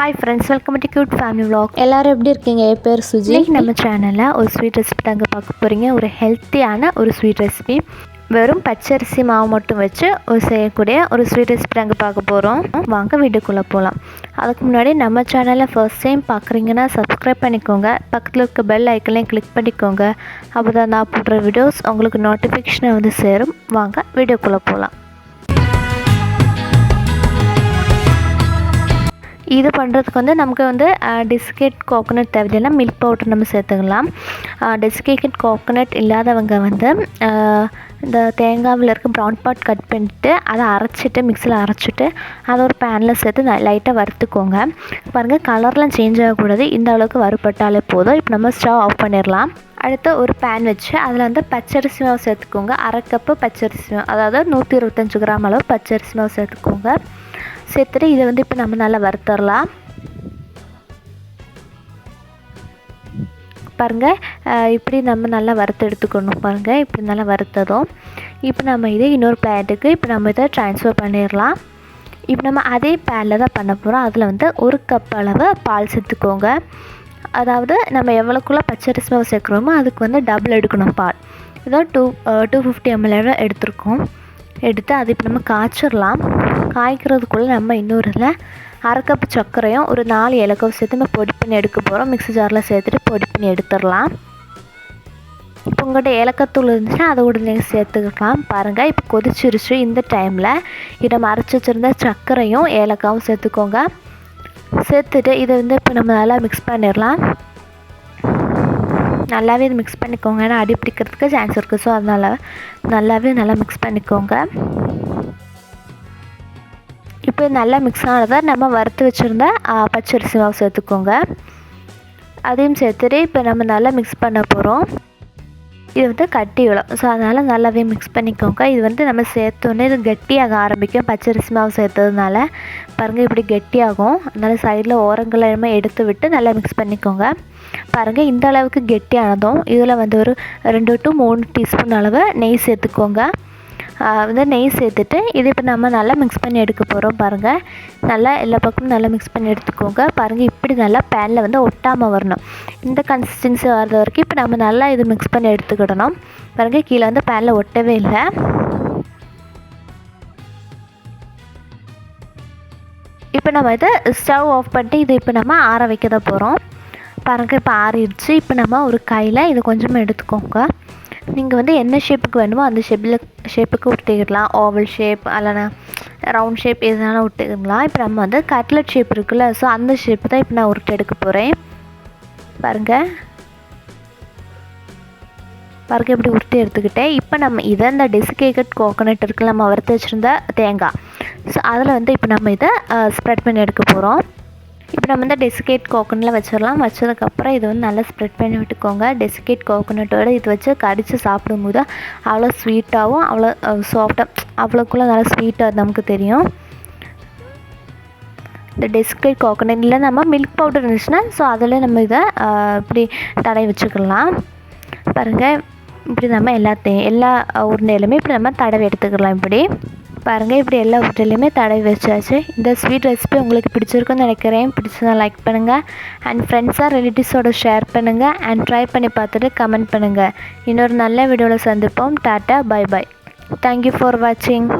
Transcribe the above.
Hi friends welcome to cute family vlog. எல்லாரும் எப்படி இருக்கீங்க? என் பேர் சுஜி. நம்ம சேனலில் ஒரு ஸ்வீட் ரெசிபி தாங்க பார்க்க போகிறீங்க ஒரு ஹெல்த்தியான ஒரு ஸ்வீட் ரெசிபி வெறும் பச்சரிசி மாவு மட்டும் வச்சு ஒரு செய்யக்கூடிய ஒரு ஸ்வீட் ரெசிபி தாங்க பார்க்க போகிறோம் வாங்க வீட்டுக்குள்ளே போகலாம் அதுக்கு முன்னாடி நம்ம சேனலை ஃபர்ஸ்ட் டைம் பார்க்குறீங்கன்னா சப்ஸ்கிரைப் பண்ணிக்கோங்க. பக்கத்தில் இருக்க பெல் ஐக்கனையும் கிளிக் பண்ணிக்கோங்க. அப்போ தான் நான் போடுற வீடியோஸ் உங்களுக்கு நோட்டிஃபிகேஷனை வந்து சேரும். வாங்க வீடியோக்குள்ளே போகலாம் இது பண்ணுறதுக்கு வந்து நமக்கு வந்து டிஸ்கேட் கோகோனட் தேவையில்லைன்னா மில்க் பவுடர் நம்ம சேர்த்துக்கலாம். டிஸ்கெட் கோகோனட் இல்லாதவங்க வந்து இந்த தேங்காவில் இருக்க ப்ரௌன் பாட் கட் பண்ணிட்டு அதை அரைச்சிட்டு மிக்சியில் அரைச்சிட்டு அதை ஒரு பேனில் சேர்த்து லைட்டாக வறுத்துக்கோங்க. பாருங்கள் கலர்லாம் சேஞ்ச் ஆகக்கூடாது. இந்த அளவுக்கு வறுபட்டாலே போதும். இப்போ நம்ம ஸ்டவ் ஆஃப் பண்ணிடலாம். அடுத்து ஒரு பேன் வச்சு அதில் வந்து பச்சரிசி மாவு சேர்த்துக்கோங்க. அரை கப்பு பச்சரிசி மாவு அதாவது நூற்றி இருபத்தஞ்சி கிராம் அளவு பச்சரிசி மாவு சேர்த்துக்கோங்க. சேர்த்துட்டு இதை வந்து இப்போ நம்ம நல்லா வறுத்தரலாம். பாருங்கள் இப்படி நம்ம நல்லா வறுத்து எடுத்துக்கணும் பாருங்கள் இப்படி நல்லா வறுத்ததும். இப்போ நம்ம இதை இன்னொரு பிளேட்டுக்கு இப்போ நம்ம இதை ட்ரான்ஸ்ஃபர் பண்ணிடலாம் இப்போ நம்ம அதே பேனில் தான் பண்ண போகிறோம் அதில் வந்து ஒரு கப் அளவு பால் சேர்த்துக்கோங்க. அதாவது நம்ம எவ்வளோக்குள்ளே பச்சரிசி மாவு சேர்க்குறோமோ அதுக்கு வந்து டபுள் எடுக்கணும் பால். இதான் டூ டூ ஃபிஃப்டி எம்எல் எடுத்திருக்கோம். எடுத்து அது இப்போ நம்ம காய்ச்சிடலாம் காய்க்கிறதுக்குள்ளே நம்ம இன்னொரு இதில் அரை கப்பு சர்க்கரையும் ஒரு நாலு ஏலக்காவும் சேர்த்து நம்ம பொடி பண்ணி எடுக்க போகிறோம் மிக்ஸி ஜாரில் சேர்த்துட்டு பொடி பண்ணி எடுத்துடலாம். இப்போ உங்கள்கிட்ட ஏலக்காத்தூள் இருந்துச்சுன்னா அதை உடனே சேர்த்துக்கலாம். பாருங்கள் இப்போ கொதிச்சிருச்சு. இந்த டைமில் இதை மறைச்சி வச்சுருந்த சர்க்கரையும் ஏலக்காவும் சேர்த்துக்கோங்க. சேர்த்துட்டு இதை வந்து இப்போ நம்ம நல்லா மிக்ஸ் பண்ணிடலாம். நல்லாவே இது மிக்ஸ் பண்ணிக்கோங்க. ஏன்னா அடி பிடிக்கிறதுக்கு சான்ஸ் இருக்குது ஸோ அதனால் நல்லாவே நல்லா மிக்ஸ் பண்ணிக்கோங்க. இப்போ நல்லா மிக்ஸ் ஆனதை நம்ம வறுத்து வச்சுருந்த பச்சரிசி மாவு சேர்த்துக்கோங்க. அதையும் சேர்த்துட்டு இப்போ நம்ம நல்லா மிக்ஸ் பண்ண போகிறோம் இது வந்து கட்டி விழும் ஸோ அதனால் நல்லாவே மிக்ஸ் பண்ணிக்கோங்க. இது வந்து நம்ம சேர்த்தோன்னே இது கெட்டியாக ஆரம்பிக்கும். பச்சரிசி மாவு சேர்த்ததுனால பாருங்கள் இப்படி கெட்டியாகும். அதனால் சைடில் ஓரங்கள் எல்லாமே எடுத்து விட்டு நல்லா மிக்ஸ் பண்ணிக்கோங்க. பாருங்கள் இந்த அளவுக்கு கெட்டியானதும் இதில் வந்து ஒரு ரெண்டு டு மூணு டீஸ்பூன் அளவு நெய் சேர்த்துக்கோங்க. வந்து நெய் சேர்த்துட்டு இது இப்போ நம்ம நல்லா மிக்ஸ் பண்ணி எடுக்க போகிறோம் பாருங்கள் நல்லா எல்லா பக்கமும் நல்லா மிக்ஸ் பண்ணி எடுத்துக்கோங்க. பாருங்கள் இப்படி நல்லா பேனில் வந்து ஒட்டாமல் வரணும். இந்த கன்சிஸ்டன்சி வர்ற வரைக்கும் இப்போ நம்ம நல்லா இது மிக்ஸ் பண்ணி எடுத்துக்கிடணும். பாருங்கள் கீழே வந்து பேனில் ஒட்டவே இல்லை. இப்போ நம்ம இதை ஸ்டவ் ஆஃப் பண்ணிட்டு இது இப்போ நம்ம ஆற வைக்க தான் போகிறோம் பாருங்கள் இப்போ ஆறிடுச்சு. இப்போ நம்ம ஒரு கையில் இது கொஞ்சமாக எடுத்துக்கோங்க. நீங்கள் வந்து என்ன ஷேப்புக்கு வேணுமோ அந்த ஷேப்பில் ஷேப்புக்கு விட்டுக்கிடலாம் ஓவல் ஷேப் அல்லைனா ரவுண்ட் ஷேப் எதுனாலும் விட்டுக்கலாம் இப்போ நம்ம வந்து கட்லட் ஷேப் இருக்குல்ல ஸோ அந்த ஷேப்பு தான் இப்போ நான் உருட்டு எடுக்க போகிறேன் பாருங்கள் பாருங்கள் இப்படி உருட்டி எடுத்துக்கிட்டேன். இப்போ நம்ம இதை இந்த டெசிகேக்கட் கோகோனட் இருக்குல்ல நம்ம வறுத்து வச்சுருந்த தேங்காய். ஸோ அதில் வந்து இப்போ நம்ம இதை ஸ்ப்ரெட் பண்ணி எடுக்க போகிறோம் இப்போ நம்ம இந்த டெசிகேட் கோகோனட்டில் வச்சிடலாம். வச்சதுக்கப்புறம் இதை வந்து நல்லா ஸ்ப்ரெட் பண்ணி விட்டுக்கோங்க. டெசிகேட் கோகோனட்டோட இது வச்சு கடித்து சாப்பிடும்போது அவ்வளோ ஸ்வீட்டாகவும் அவ்வளோ சாஃப்டாக அவ்வளோக்குள்ளே நல்லா ஸ்வீட்டாக நமக்கு தெரியும். இந்த டெசிகேட் கோகோனட் இல்லை நம்ம மில்க் பவுடர் இருந்துச்சுன்னா ஸோ அதில் நம்ம இதை இப்படி தடவி வச்சுக்கலாம். பாருங்கள் இப்படி நம்ம எல்லாத்தையும் எல்லா உருண்டையிலுமே இப்படி நம்ம தடவி எடுத்துக்கலாம் இப்படி. பாருங்கள் இப்படி எல்லா உருண்டையிலையுமே தடவி வச்சாச்சு. இந்த ஸ்வீட் ரெசிபி உங்களுக்கு பிடிச்சிருக்குன்னு நினைக்கிறேன். பிடிச்சதா லைக் பண்ணுங்கள் அண்ட் ஃப்ரெண்ட்ஸாக ரிலேட்டிவ்ஸோட ஷேர் பண்ணுங்கள் அண்ட் ட்ரை பண்ணி பார்த்துட்டு கமெண்ட் பண்ணுங்கள் இன்னொரு நல்ல வீடியோவில் சந்திப்போம். Tata bye bye thank you for வாட்சிங்